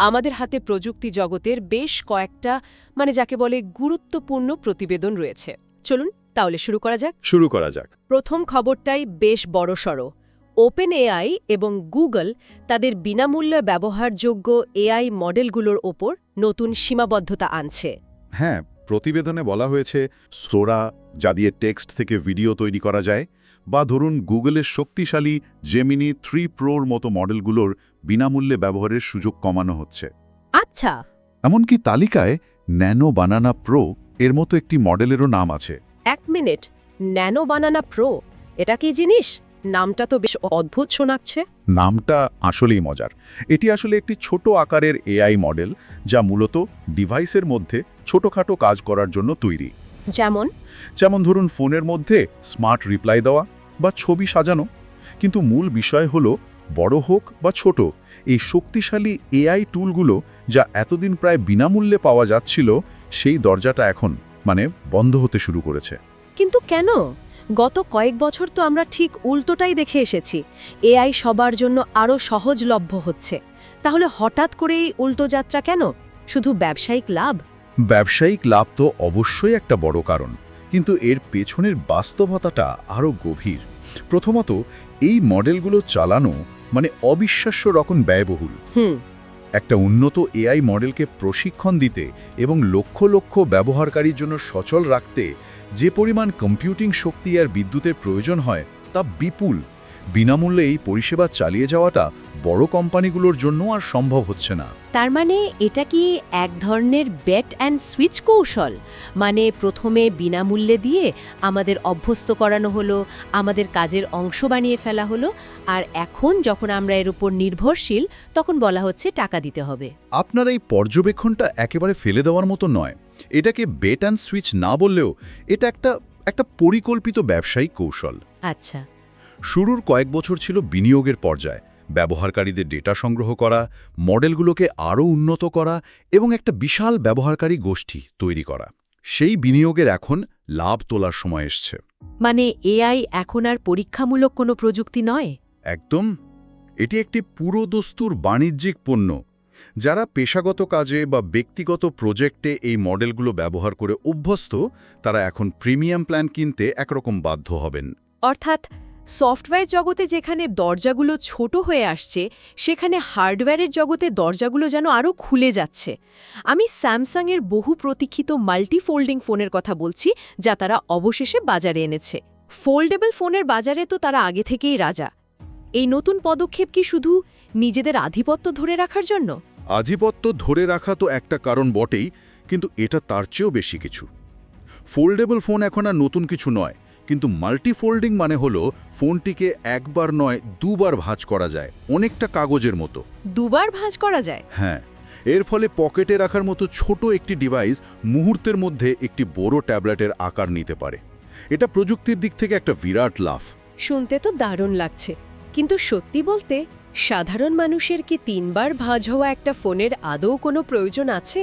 আমাদের হাতে প্রযুক্তি জগতের বেশ কয়েকটা মানে যাকে বলে গুরুত্বপূর্ণ প্রতিবেদন রয়েছে। চলুন তাহলে শুরু করা যাক। শুরু করা যাক। প্রথম খবরটাই বেশ বড়সড়। ওপেন এআই এবং গুগল তাদের বিনামূল্যে ব্যবহারযোগ্য এআই মডেলগুলোর ওপর নতুন সীমাবদ্ধতা আনছে। হ্যাঁ প্রতিবেদনে বলা হয়েছে সোরা যা দিয়ে টেক্সট থেকে ভিডিও তৈরি করা যায় বা ধরুন গুগলের শক্তিশালী জেমিনি থ্রি প্রোর মতো মডেলগুলোর বিনামূল্যে ব্যবহারের সুযোগ কমানো হচ্ছে। আচ্ছা। এমনকি তালিকায় ন্যানো বানানা প্রো এর মতো একটি মডেলেরও নাম আছে। এক মিনিট ন্যানো বানানা প্রো এটা কি জিনিস? নামটা তো বেশ অদ্ভুত শোনাচ্ছে। নামটা আসলেই মজার। এটি আসলে একটি ছোট আকারের এআই মডেল যা মূলত ডিভাইসের মধ্যে ছোটখাটো কাজ করার জন্য তৈরি। যেমন? যেমন ধরুন ফোনের মধ্যে স্মার্ট রিপ্লাই দেওয়া বা ছবি সাজানো। কিন্তু মূল বিষয় হলো বড় হোক বা ছোট এই শক্তিশালী এআই টুলগুলো যা এতদিন প্রায় বিনামূল্যে পাওয়া যাচ্ছিল সেই দরজাটা এখন মানে বন্ধ হতে শুরু করেছে। কিন্তু কেন? গত কয়েক বছর তো আমরা ঠিক উল্টোটাই দেখে এসেছি। এআই সবার জন্য আরও সহজলভ্য হচ্ছে। তাহলে হঠাৎ করে এই উল্টো যাত্রা কেন? শুধু ব্যবসায়িক লাভ? ব্যবসায়িক লাভ তো অবশ্যই একটা বড় কারণ কিন্তু এর পেছনের বাস্তবতাটা আরও গভীর। প্রথমত এই মডেলগুলো চালানো মানে অবিশ্বাস্য রকম ব্যয়বহুল। হুম। একটা উন্নত এআই মডেলকে প্রশিক্ষণ দিতে এবং লক্ষ লক্ষ ব্যবহারকারীর জন্য সচল রাখতে যে পরিমাণ কম্পিউটিং শক্তি আর বিদ্যুতের প্রয়োজন হয় তা বিপুল। বিনামূল্যে এই পরিষেবা চালিয়ে যাওয়াটা বড় কোম্পানিগুলোর জন্য আর সম্ভব হচ্ছে না। তার মানে এটা কি এক ধরনের বেট অ্যান্ড সুইচ কৌশল? মানে প্রথমে বিনামূল্যে দিয়ে আমাদের অভ্যস্ত করানো হলো আমাদের কাজের অংশ বানিয়ে ফেলা হলো আর এখন যখন আমরা এর উপর নির্ভরশীল তখন বলা হচ্ছে টাকা দিতে হবে। আপনার এই পর্যবেক্ষণটা একেবারে ফেলে দেওয়ার মতো নয়। এটাকে বেট অ্যান্ড সুইচ না বললেও এটা একটা একটা পরিকল্পিত ব্যবসায়িক কৌশল। আচ্ছা। শুরুর কয়েক বছর ছিল বিনিয়োগের পর্যায়। ব্যবহারকারীদের ডেটা সংগ্রহ করা মডেলগুলোকে আরও উন্নত করা এবং একটা বিশাল ব্যবহারকারী গোষ্ঠী তৈরি করা। সেই বিনিয়োগের এখন লাভ তোলার সময় এসছে। মানে এআই এখন আর পরীক্ষামূলক কোনো প্রযুক্তি নয়? একদম। এটি একটি পুরোদস্তুর বাণিজ্যিক পণ্য। যারা পেশাগত কাজে বা ব্যক্তিগত প্রজেক্টে এই মডেলগুলো ব্যবহার করে অভ্যস্ত তারা এখন প্রিমিয়াম প্ল্যান কিনতে একরকম বাধ্য হবেন। অর্থাৎ সফটওয়্যার জগতে যেখানে দরজাগুলো ছোট হয়ে আসছে, সেখানে হার্ডওয়্যারের জগতে দরজাগুলো যেন আরও খুলে যাচ্ছে। আমি স্যামসাংয়ের বহু প্রতীক্ষিত মাল্টিফোল্ডিং ফোনের কথা বলছি, যা তারা অবশেষে বাজারে এনেছে। ফোল্ডেবল ফোনের বাজারে তো তারা আগে থেকেই রাজা। এই নতুন পদক্ষেপ কি শুধু নিজেদের আধিপত্য ধরে রাখার জন্য? আধিপত্য ধরে রাখা তো একটা কারণ বটেই, কিন্তু এটা তার চেয়েও বেশি কিছু। ফোল্ডেবল ফোন এখন আর নতুন কিছু নয় কিন্তু মাল্টিফোল্ডিং মানে হলো ফোনটিকে একবার নয় দুবার ভাঁজ করা যায় অনেকটা কাগজের মতো। দুবার ভাঁজ করা যায়? হ্যাঁ এর ফলে পকেটে রাখার মতো ছোট একটি ডিভাইস মুহূর্তের মধ্যে একটি বড় ট্যাবলেটের আকার নিতে পারে। এটা প্রযুক্তির দিক থেকে একটা বিরাট লাভ শুনতে তো দারুণ লাগছে কিন্তু সত্যি বলতে সাধারণ মানুষের কি তিনবার ভাঁজ হওয়া একটা ফোনের আদৌ কোনো প্রয়োজন আছে?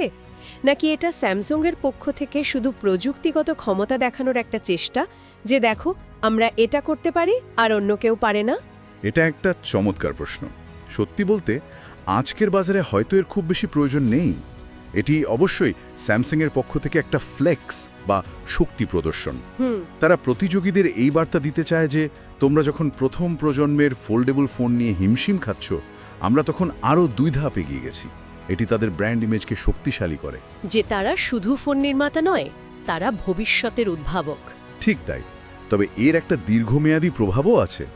নাকি এটা স্যামসংয়ের পক্ষ থেকে শুধু প্রযুক্তিগত ক্ষমতা দেখানোর একটা চেষ্টা? যে দেখো আমরা এটা করতে পারি আর অন্য কেউ পারে না? এটা একটা চমৎকার প্রশ্ন। সত্যি বলতে আজকের বাজারে হয়তো এর খুব বেশি প্রয়োজন নেই। এটি অবশ্যই স্যামসাংয়ের পক্ষ থেকে একটা ফ্লেক্স বা শক্তি প্রদর্শন। তারা প্রতিযোগীদের এই বার্তা দিতে চায় যে তোমরা যখন প্রথম প্রজন্মের ফোল্ডেবল ফোন নিয়ে হিমশিম খাচ্ছ আমরা তখন আরও দুই ধাপ এগিয়ে গেছি। এটি তাদের ব্র্যান্ড ইমেজকে শক্তিশালী করে। যে তারা শুধু ফোন নির্মাতা নয় তারা ভবিষ্যতের উদ্ভাবক। ঠিক তাই। তবে এর একটা দীর্ঘমেয়াদী প্রভাবও আছে।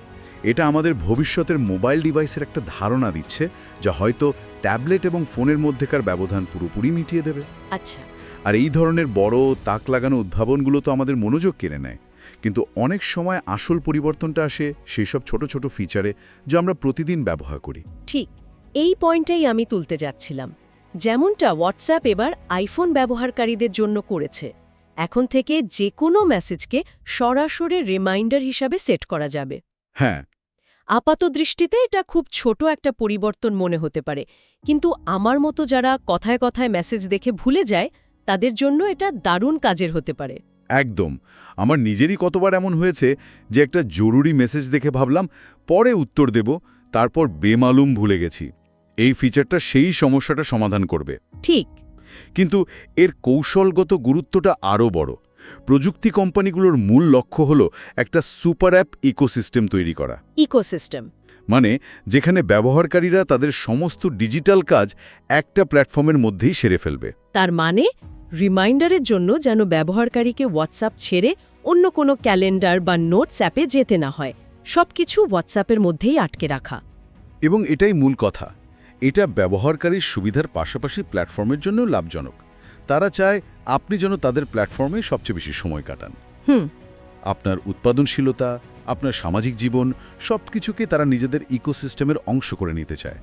এটা আমাদের ভবিষ্যতের মোবাইল ডিভাইসের একটা ধারণা দিচ্ছে যা হয়তো ট্যাবলেট এবং ফোনের মধ্যেকার ব্যবধান পুরোপুরি মিটিয়ে দেবে। আচ্ছা। আর এই ধরনের বড় তাক লাগানো উদ্ভাবনগুলো তো আমাদের মনোযোগ কেড়ে নেয়। কিন্তু অনেক সময় আসল পরিবর্তনটা আসে সেই সব ছোট ছোট ফিচারে যা আমরা প্রতিদিন ব্যবহার করি। ঠিক। এই পয়েন্টটাই আমি তুলতে যাচ্ছিলাম। যেমনটা হোয়াটসঅ্যাপ এবার আইফোন ব্যবহারকারীদের জন্য করেছে। এখন থেকে যে কোনো মেসেজকে সরাসরি রিমাইন্ডার হিসাবে সেট করা যাবে। হ্যাঁ। আপাত দৃষ্টিতে এটা খুব ছোট একটা পরিবর্তন মনে হতে পারে। কিন্তু আমার মতো যারা কথায় কথায় মেসেজ দেখে ভুলে যায় তাদের জন্য এটা দারুণ কাজের হতে পারে। একদম। আমার নিজেরই কতবার এমন হয়েছে যে একটা জরুরি মেসেজ দেখে ভাবলাম পরে উত্তর দেব তারপর বেমালুম ভুলে গেছি। এই ফিচারটা সেই সমস্যাটা সমাধান করবে। ঠিক। কিন্তু এর কৌশলগত গুরুত্বটা আরও বড়। প্রযুক্তি কোম্পানিগুলোর মূল লক্ষ্য হল একটা সুপার অ্যাপ ইকোসিস্টেম তৈরি করা। ইকোসিস্টেম মানে যেখানে ব্যবহারকারীরা তাদের সমস্ত ডিজিটাল কাজ একটা প্ল্যাটফর্মের মধ্যেই সেরে ফেলবে। তার মানে রিমাইন্ডারের জন্য যেন ব্যবহারকারীকে হোয়াটসঅ্যাপ ছেড়ে অন্য কোনো ক্যালেন্ডার বা নোটস অ্যাপে যেতে না হয়। সবকিছু হোয়াটসঅ্যাপের মধ্যেই আটকে রাখা। এবং এটাই মূল কথা। এটা ব্যবহারকারীর সুবিধার পাশাপাশি প্ল্যাটফর্মের জন্যও লাভজনক। তারা চায় আপনি যেন তাদের প্ল্যাটফর্মে সবচেয়ে বেশি সময় কাটান। হুম। আপনার উৎপাদনশীলতা আপনার সামাজিক জীবন সব কিছুকে তারা নিজেদের ইকোসিস্টেমের অংশ করে নিতে চায়।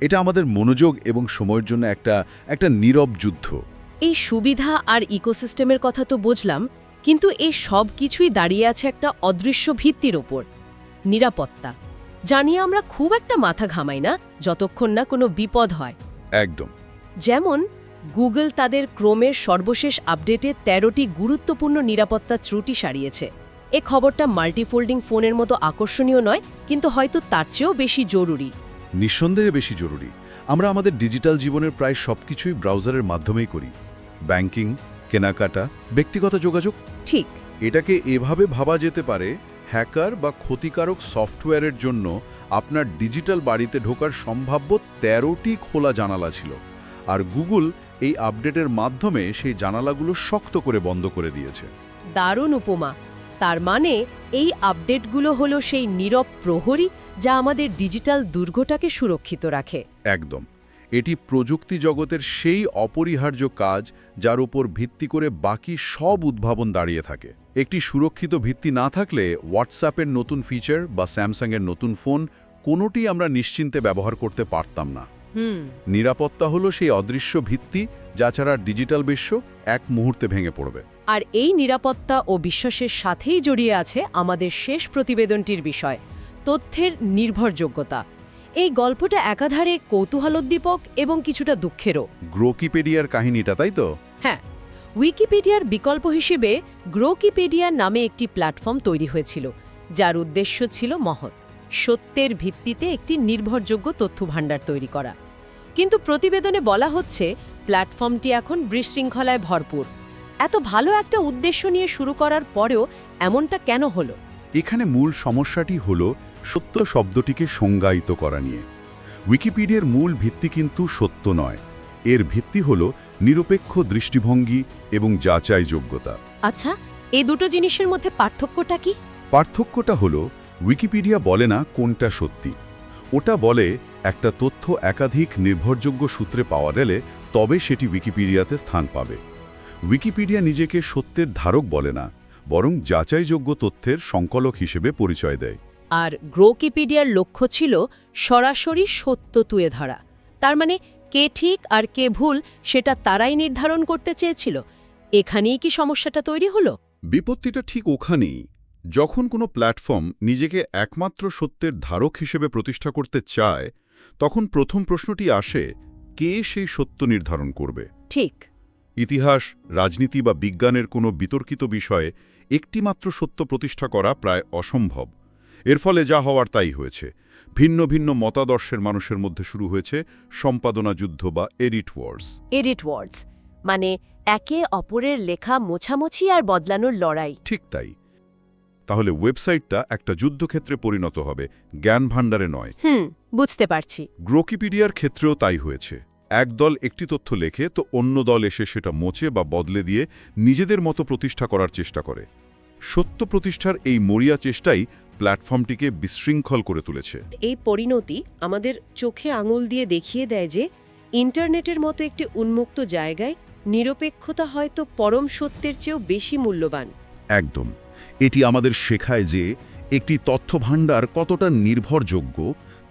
এটা আমাদের মনোযোগ এবং সময়ের জন্য একটা একটা নীরব যুদ্ধ। এই সুবিধা আর ইকোসিস্টেমের কথা তো বুঝলাম কিন্তু এই সব কিছুই দাঁড়িয়ে আছে একটা অদৃশ্য ভিত্তির ওপর নিরাপত্তা। জানিয়ে আমরা খুব একটা মাথা ঘামাই না যতক্ষণ না কোনো বিপদ হয়। একদম। যেমন গুগল তাদের ক্রোমের সর্বশেষ আপডেটে ১৩টি গুরুত্বপূর্ণ নিরাপত্তা ত্রুটি সারিয়েছে। এ খবরটা মাল্টিফোল্ডিং ফোনের মতো আকর্ষণীয় নয় কিন্তু হয়তো তার চেয়েও বেশি জরুরি। নিঃসন্দেহে বেশি জরুরি। আমরা আমাদের ডিজিটাল জীবনের প্রায় সবকিছুই ব্রাউজারের মাধ্যমেই করি। ব্যাংকিং কেনাকাটা ব্যক্তিগত যোগাযোগ। ঠিক। এটাকে এভাবে ভাবা যেতে পারে হ্যাকার বা ক্ষতিকারক সফটওয়্যারের জন্য আপনার ডিজিটাল বাড়িতে ঢোকার সম্ভাব্য ১৩টি খোলা জানালা ছিল। আর গুগল এই আপডেটের মাধ্যমে সেই জানালাগুলো শক্ত করে বন্ধ করে দিয়েছে। দারুণ উপমা। তার মানে এই আপডেটগুলো হলো সেই নীরব প্রহরী যা আমাদের ডিজিটাল দুর্গটাকে সুরক্ষিত রাখে। একদম। এটি প্রযুক্তি জগতের সেই অপরিহার্য কাজ যার উপর ভিত্তি করে বাকি সব উদ্ভাবন দাঁড়িয়ে থাকে। একটি সুরক্ষিত ভিত্তি না থাকলে হোয়াটসঅ্যাপের নতুন ফিচার বা স্যামসাংয়ের নতুন ফোন কোনোটি আমরা নিশ্চিন্তে ব্যবহার করতে পারতাম না। নিরাপত্তা হলো সেই অদৃশ্য ভিত্তি যা ছাড়া ডিজিটাল বিশ্ব এক মুহূর্তে ভেঙে পড়বে। আর এই নিরাপত্তা ও বিশ্বাসের সাথেই জড়িয়ে আছে আমাদের শেষ প্রতিবেদনটির বিষয় তথ্যের নির্ভরযোগ্যতা। এই গল্পটা একাধারে কৌতূহলোদ্দীপক এবং কিছুটা দুঃখেরও। গ্রোকিপেডিয়ার কাহিনীটা তাই তো? হ্যাঁ উইকিপিডিয়ার বিকল্প হিসেবে গ্রোকিপিডিয়া নামে একটি প্ল্যাটফর্ম তৈরি হয়েছিল যার উদ্দেশ্য ছিল মহৎ সত্যের ভিত্তিতে একটি নির্ভরযোগ্য তথ্য ভাণ্ডার তৈরি করা। কিন্তু প্রতিবেদনে বলা হচ্ছে প্ল্যাটফর্মটি এখন বিশৃঙ্খলায় ভরপুর। এত ভালো একটা উদ্দেশ্য নিয়ে শুরু করার পরেও এমনটা কেন হলো? এখানে মূল সমস্যাটি হল সত্য শব্দটিকে সংজ্ঞায়িত করা নিয়ে। উইকিপিডিয়ার মূল ভিত্তি কিন্তু সত্য নয়। এর ভিত্তি হল নিরপেক্ষ দৃষ্টিভঙ্গি এবং যাচাই যোগ্যতা আচ্ছা এই দুটো জিনিসের মধ্যে পার্থক্যটা কি? পার্থক্যটা হল উইকিপিডিয়া বলে না কোনটা সত্যি। ওটা বলে একটা তথ্য একাধিক নির্ভরযোগ্য সূত্রে পাওয়া গেলে তবে সেটি উইকিপিডিয়াতে স্থান পাবে। উইকিপিডিয়া নিজেকে সত্যের ধারক বলে না বরং যাচাইযোগ্য তথ্যের সংকলক হিসেবে পরিচয় দেয়। আর গ্রোকিপিডিয়ার লক্ষ্য ছিল সরাসরি সত্য তুলে ধরা। তার মানে কে ঠিক আর কে ভুল সেটা তারাই নির্ধারণ করতে চেয়েছিল। এখানেই কি সমস্যাটা তৈরি হলো? বিপত্তিটা ঠিক ওখানেই যখন কোনো প্ল্যাটফর্ম নিজেকে একমাত্র সত্যের ধারক হিসেবে প্রতিষ্ঠা করতে চায় তখন প্রথম প্রশ্নটি আসে কে সেই সত্য নির্ধারণ করবে? ঠিক। ইতিহাস রাজনীতি বা বিজ্ঞানের কোনো বিতর্কিত বিষয়ে একটিমাত্র সত্য প্রতিষ্ঠা করা প্রায় অসম্ভব। এর ফলে যা হওয়ার তাই হয়েছে। ভিন্ন ভিন্ন মতাদর্শের মানুষের মধ্যে শুরু হয়েছে সম্পাদনা যুদ্ধ বা এডিট ওয়ার্স। এডিট ওয়ার্ডস মানে একে অপরের লেখা মোছামুছি আর বদলানোর লড়াই। ঠিক তাই। তাহলে ওয়েবসাইটটা একটা যুদ্ধক্ষেত্রে পরিণত হবে জ্ঞান ভাণ্ডারে নয়। হুম বুঝতে পারছি। গ্রোকিপিডিয়ার ক্ষেত্রেও তাই হয়েছে। এক দল একটি তথ্য লেখে তো অন্য দল এসে সেটা মোচে বা বদলে দিয়ে নিজেদের মতো প্রতিষ্ঠা করার চেষ্টা করে। সত্য প্রতিষ্ঠার এই মরিয়া চেষ্টাই প্ল্যাটফর্মটিকে বিশৃঙ্খল করে তুলেছে। এই পরিণতি আমাদের চোখে আঙুল দিয়ে দেখিয়ে দেয় যে ইন্টারনেটের মতো একটি উন্মুক্ত জায়গায় নিরপেক্ষতা হয়তো পরম সত্যের চেয়েও বেশি মূল্যবান। একদম। এটি আমাদের শেখায় যে একটি তথ্যভাণ্ডার কতটা নির্ভরযোগ্য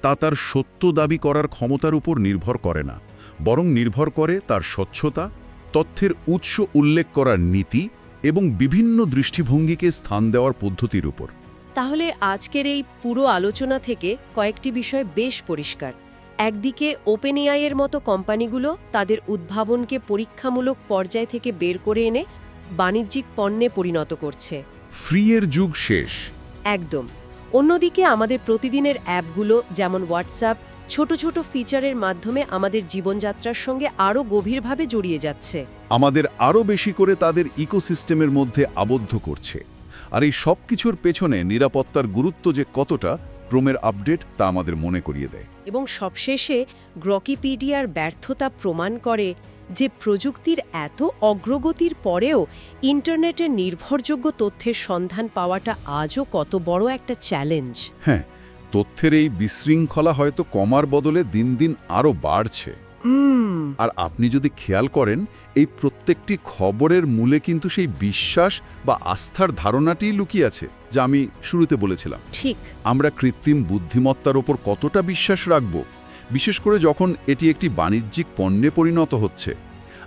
তা তার সত্য দাবি করার ক্ষমতার উপর নির্ভর করে না বরং নির্ভর করে তার স্বচ্ছতা তথ্যের উৎস উল্লেখ করার নীতি এবং বিভিন্ন দৃষ্টিভঙ্গিকে স্থান দেওয়ার পদ্ধতির উপর। তাহলে আজকের এই পুরো আলোচনা থেকে কয়েকটি বিষয় বেশ পরিষ্কার। একদিকে ওপেন এর মতো কোম্পানিগুলো তাদের উদ্ভাবনকে পরীক্ষামূলক পর্যায় থেকে বের করে এনে বাণিজ্যিক পণ্যে পরিণত করছে। ফ্রি এর যুগ শেষ। একদম। অন্যদিকে আমাদের প্রতিদিনের অ্যাপগুলো যেমন হোয়াটসঅ্যাপ ছোট ছোট ফিচারের মাধ্যমে আমাদের জীবনযাত্রার সঙ্গে আরও গভীরভাবে জড়িয়ে যাচ্ছে। আমাদের আরও বেশি করে তাদের ইকোসিস্টেমের মধ্যে আবদ্ধ করছে। আর এই সব কিছুর পেছনে নিরাপত্তার গুরুত্ব যে কতটা ক্রোমের আপডেট তা আমাদের মনে করিয়ে দেয়। এবং সবশেষে গ্রকিপিডিয়ার ব্যর্থতা প্রমাণ করে যে প্রযুক্তির এত অগ্রগতির পরেও ইন্টারনেটের নির্ভরযোগ্য তথ্যের সন্ধান পাওয়াটা আজও কত বড় একটা চ্যালেঞ্জ। হ্যাঁ তথ্যের এই বিশৃঙ্খলা হয়তো কমার বদলে দিন দিন আরও বাড়ছে। আর আপনি যদি খেয়াল করেন এই প্রত্যেকটি খবরের মূলে কিন্তু সেই বিশ্বাস বা আস্থার ধারণাটিই লুকিয়ে আছে যা আমি শুরুতে বলেছিলাম। ঠিক। আমরা কৃত্রিম বুদ্ধিমত্তার ওপর কতটা বিশ্বাস রাখব? বিশেষ করে যখন এটি একটি বাণিজ্যিক পণ্যে পরিণত হচ্ছে।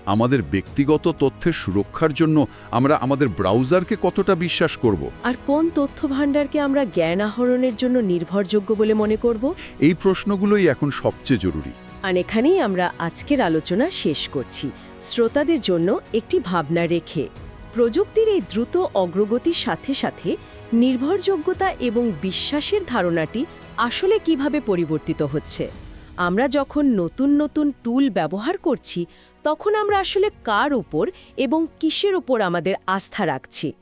আমাদের ব্যক্তিগত তথ্যের সুরক্ষার জন্য আমরা আমাদের ব্রাউজারকে কতটা বিশ্বাস করব? আর কোন তথ্য ভাণ্ডারকে আমরা জ্ঞান আহরণের জন্য নির্ভরযোগ্য বলে মনে করব? এই প্রশ্নগুলোই এখন সবচেয়ে জরুরি। আর এখানেই আমরা আজকের আলোচনা শেষ করছি। শ্রোতাদের জন্য একটি ভাবনা রেখে। প্রযুক্তির এই দ্রুত অগ্রগতির সাথে সাথে নির্ভরযোগ্যতা এবং বিশ্বাসের ধারণাটি আসলে কীভাবে পরিবর্তিত হচ্ছে? আমরা যখন নতুন নতুন টুল ব্যবহার করছি, তখন আমরা আসলে কার উপর এবং কিসের উপর আমাদের আস্থা রাখছি?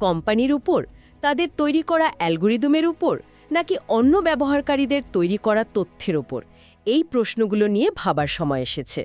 কোম্পানির উপর? তাদের তৈরি করা অ্যালগোরিদমের উপর? নাকি অন্য ব্যবহারকারীদের তৈরি করা তথ্যের উপর? এই প্রশ্নগুলো নিয়ে ভাবার সময় এসেছে।